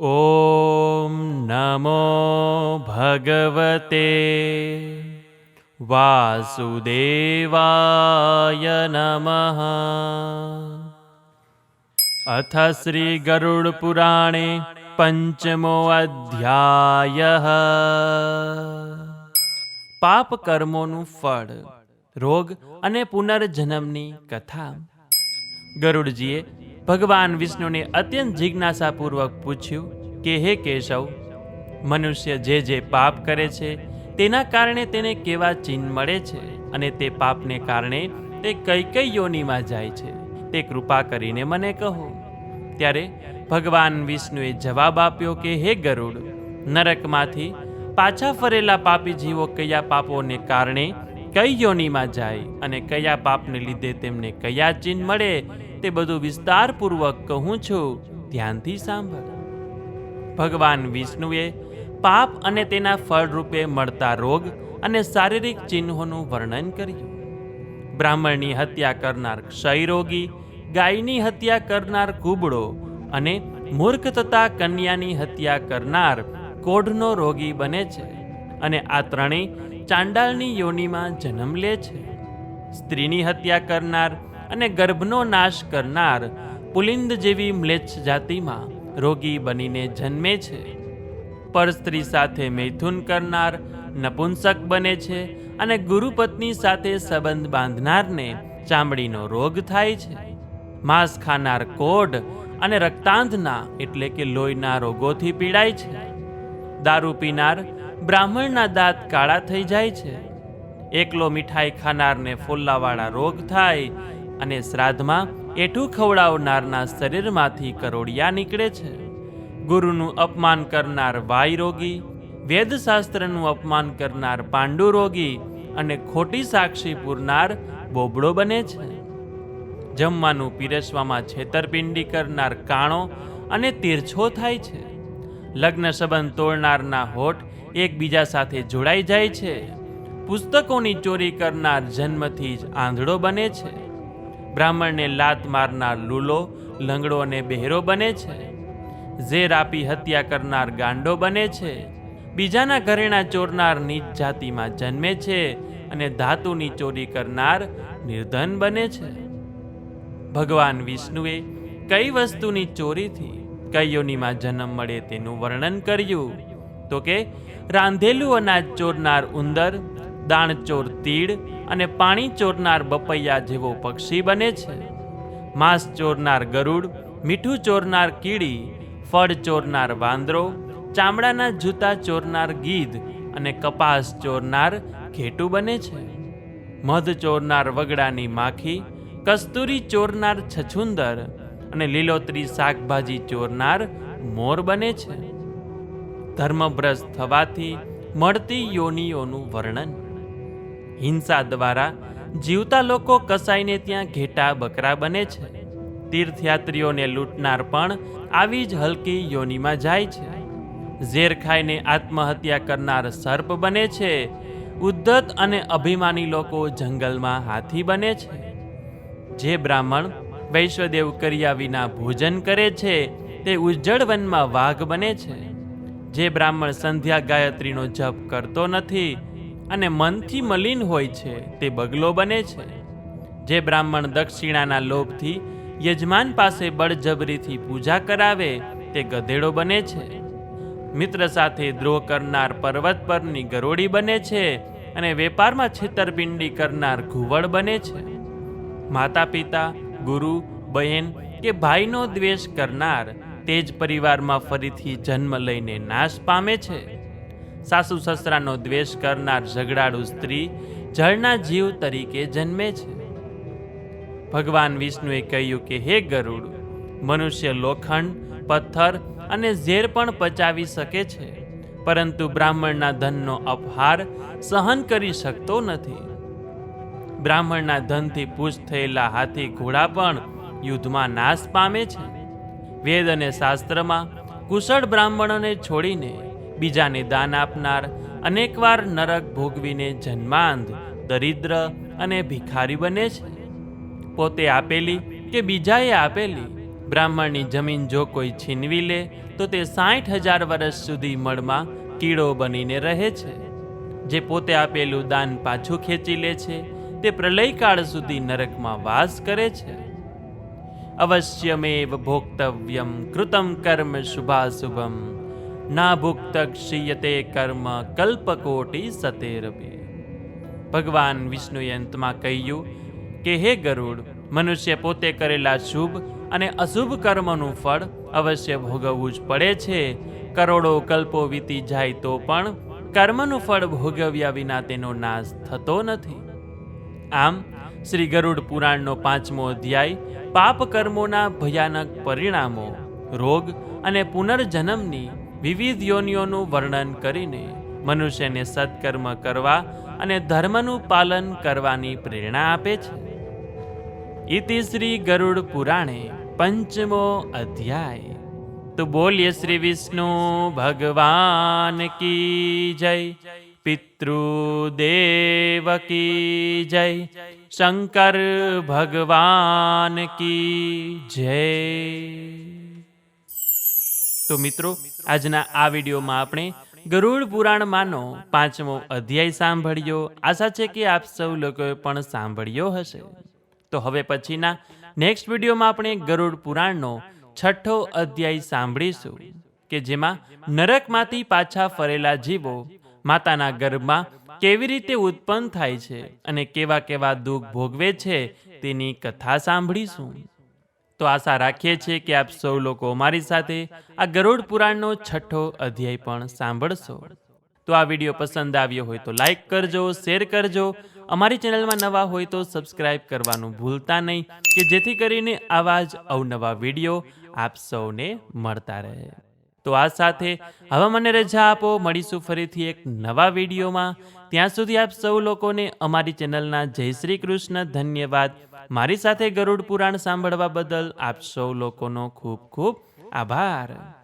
ॐ नमो भगवते वासुदेवाय नमः अथ श्रीगरुडपुराणे પંચમોઅધ્યાય પાપ કર્મોનું ફળ રોગ અને પુનર્જન્મની કથા ગરુડજીએ ભગવાન વિષ્ણુને અત્યંત જિજ્ઞાસાપૂર્વક પૂછ્યું કે, હે કેશવ, મનુષ્ય જે જે પાપ કરે છે, તેના કારણે તેને કેવા ચિહ્ન મળે છે અને તે પાપને કારણે તે કઈ કઈ યોનિમાં જાય છે? તે કૃપા કરીને મને કહો. ત્યારે ભગવાન વિષ્ણુએ જવાબ આપ્યો કે, હે ગરુડ, નરકમાંથી પાછા ફરેલા પાપી જીવો કયા પાપોને કારણે કઈ યોનિમાં જાય અને કયા પાપને લીધે તેમને કયા ચિહ્ન મળે તે બધું વિસ્તારપૂર્વક કહું છું, ધ્યાનથી સાંભળ. ભગવાન વિષ્ણુએ પાપ અને તેના ફળરૂપે મળતા રોગ અને શારીરિક ચિહ્નોનું વર્ણન કર્યું. બ્રાહ્મણની હત્યા કરનાર ક્ષયરોગી, ગાયની હત્યા કરનાર કુબડો અને મૂર્ખ તથા કન્યાની હત્યા કરનાર કોઢનો રોગી બને છે અને આ ત્રણેય ચાંડાલની યોનિમાં જન્મ લે છે. સ્ત્રીની હત્યા કરનાર અને ગર્ભનો નાશ કરનાર પુલિંદ જેવી મ્લેચ્છ જાતિમાં રોગી બનીને જન્મે છે. પર સ્ત્રી સાથે મૈથુન કરનાર નપુંસક બને છે અને ગુરુપત્ની સાથે સંબંધ બાંધનારને ચામડીનો રોગ થાય છે. માંસ ખાનાર કોઢ અને રક્તાંધના એટલે કે લોહીના રોગોથી પીડાય છે. દારૂ પીનાર બ્રાહ્મણના દાંત કાળા થઈ જાય છે. એકલો મીઠાઈ ખાનારને ફોલ્લાવાળા રોગ થાય અને શ્રાદ્ધમાં એઠું ખવડાવનારના શરીરમાંથી કરોડિયા નીકળે છે. ગુરુનું અપમાન કરનાર વાય રોગી, વેદશાસ્ત્રનું અપમાન કરનાર પાંડુ રોગી અને ખોટી સાક્ષી પૂરનાર બોબડો બને છે. જમવાનું પીરસવામાં છેતરપિંડી કરનાર કાણો અને તીરછો થાય છે. લગ્ન સંબંધ તોડનારના હોઠ એકબીજા સાથે જોડાઈ જાય છે. પુસ્તકોની ચોરી કરનાર જન્મથી જ આંધળો બને છે. બ્રાહ્મણને લાત મારનાર લૂલો, લંગડો અને બહેરો બને છે. ઝેર આપી હત્યા કરનાર ગાંડો બને છે. બીજાના ઘરેણા ચોરનાર નીચ જાતિમાં જન્મે છે અને ધાતુની ચોરી કરનાર નિર્ધન બને છે. ભગવાન વિષ્ણુએ કઈ વસ્તુની ચોરીથી કઈ યોનિમાં જન્મ મળે તેનું વર્ણન કર્યું? તો કે, રાંધેલું અનાજ ચોરનાર ઉંદર દાણચોર તીડ અને પાણી ચોરનાર બપૈયા જેવો પક્ષી બને છે. માંસ ચોરનાર ગરુડ, મીઠું ચોરનાર કીડી, ફળ ચોરનાર વાંદરો, ચામડાના જૂતા ચોરનાર ગીધ અને કપાસ ચોરનાર ઘેટું બને છે. મધ ચોરનાર વગડાની માખી, કસ્તુરી ચોરનાર છછુંદર અને લીલોતરી શાકભાજી ચોરનાર મોર બને છે. ધર્મભ્રષ્ટ થવાથી મળતી યોનિઓનું વર્ણન હિંસા દ્વારા જીવતા લોકો કસાઈને ત્યાં ઘેટા બકરા બને છે. તીર્થયાત્રીઓને લૂંટનાર પણ આવી જ હલકી યોનિમાં જાય છે. ઝેર ખાઈને આત્મહત્યા કરનાર સર્પ બને છે. ઉદ્ધત અને અભિમાની લોકો જંગલમાં હાથી બને છે. જે બ્રાહ્મણ વૈશ્વદેવ કર્યા વિના ભોજન કરે છે, તે ઉજ્જળ વનમાં વાઘ બને છે. જે બ્રાહ્મણ સંધ્યા ગાયત્રીનો જપ કરતો નથી અને મનથી મલિન હોય છે, તે બગલો બને છે. જે બ્રાહ્મણ દક્ષિણાના લોભથી યજમાન પાસે બળજબરીથી પૂજા કરાવે, તે ગધેડો બને છે. મિત્ર સાથે દ્રોહ કરનાર પર્વત પરની ગરોડી બને છે અને વેપારમાં છેતરપિંડી કરનાર ઘુવડ બને છે. માતા પિતા ગુરુ, બહેન કે ભાઈનો દ્વેષ કરનાર તે જ પરિવારમાં ફરીથી જન્મ લઈને નાશ પામે છે. સાસુ સસરાનો દ્વેષ કરનાર ઝઘડાળુ સ્ત્રી જળના જીવ તરીકે જન્મે છે. ભગવાન વિષ્ણુએ કહ્યું કે, હે ગરુડ, મનુષ્ય લોખંડ, પથ્થર અને ઝેર પણ પચાવી શકે છે, પરંતુ બ્રાહ્મણના ધનનો અપહાર સહન કરી શકતો નથી. બ્રાહ્મણના ધનથી પુષ્ટ થયેલા હાથી ઘોડા પણ યુદ્ધમાં નાશ પામે છે. વેદ અને શાસ્ત્રમાં કુશળ બ્રાહ્મણોને છોડીને બીજાને દાન આપનાર, અનેકવાર નરક ભોગવીને જન્માંધ, દરિદ્ર અને ભિખારી બને છે. પોતે આપેલી કે બીજાએ આપેલી? બ્રાહ્મણની જમીન જો કોઈ છીનવી લે, તો તે સાઠ હજાર વર્ષ સુધી મળમાં કીડો બનીને રહે છે. જે પોતે આપેલું દાન પાછું ખેંચી લે છે, તે પ્રલયકાળ સુધી નરકમાં વાસ કરે છે. અવશ્યમેવ ભોક્તવ્યમ કૃતમ કર્મ શુભાશુભમ. ના ભુક્ત ક્ષીયતે કર્મ કલ્પકોટી સતેરભી ભગવાન વિષ્ણુએ અંતમાં કહ્યું કે હે ગરુડ મનુષ્ય પોતે કરેલા શુભ અને અશુભ કર્મનું ફળ અવશ્ય ભોગવવું જ પડે છે કરોડો કલ્પો વીતી જાય તો પણ કર્મનું ફળ ભોગવ્યા વિના તેનો નાશ થતો નથી આમ શ્રી ગરુડ પુરાણનો પાંચમો અધ્યાય પાપ કર્મોના ભયાનક પરિણામો રોગ અને પુનર્જન્મની વિવિધ યોનિઓનું વર્ણન કરીને મનુષ્યને સત્કર્મ કરવા અને ધર્મનું પાલન કરવાની પ્રેરણા આપે છે. ઇતિ શ્રી ગરુડ પુરાણે પંચમો અધ્યાય. તો બોલીએ શ્રી વિષ્ણુ, ભગવાન કી જય, પિતૃદેવ કી જય, શંકર ભગવાન કી જય. તો મિત્રો આજના આ વિડીયોમાં આપણે ગરુડ પુરાણમાંનો પાંચમો અધ્યાય સાંભળ્યો. આશા છે કે આપ સૌ લોકોએ પણ સાંભળ્યો હશે. તો હવે પછીના નેક્સ્ટ વિડીયોમાં આપણે ગરુડ પુરાણનો છઠ્ઠો અધ્યાય સાંભળીશું, કે જેમાં નરકમાંથી પાછા ફરેલા જીવો માતાના ગર્ભમાં કેવી રીતે ઉત્પન્ન થાય છે અને કેવા કેવા દુઃખ ભોગવે છે તેની કથા સાંભળીશું. તો આશા રાખીએ છીએ કે આપ સૌ લોકો અમારી સાથે આ ગરુડ પુરાણનો છઠ્ઠો અધ્યાય પણ સાંભળશો. તો આ વીડિયો પસંદ આવ્યો હોય તો લાઈક કરજો, શેર કરજો. અમારી ચેનલમાં નવા હોય તો સબસ્ક્રાઇબ કરવાનું ભૂલતા નહીં, કે જેથી કરીને આવા જ અવનવા વીડિયો આપ સૌને મળતા રહે. તો આ સાથે હવે મને રજા આપો. મળીશું ફરીથી એક નવા વિડીયોમાં. ત્યાં સુધી આપ સૌ લોકોને અમારી ચેનલના જય શ્રી કૃષ્ણ ધન્યવાદ. મારી સાથે ગરુડ પુરાણ સાંભળવા બદલ આપ સૌ લોકોનો ખૂબ ખૂબ આભાર.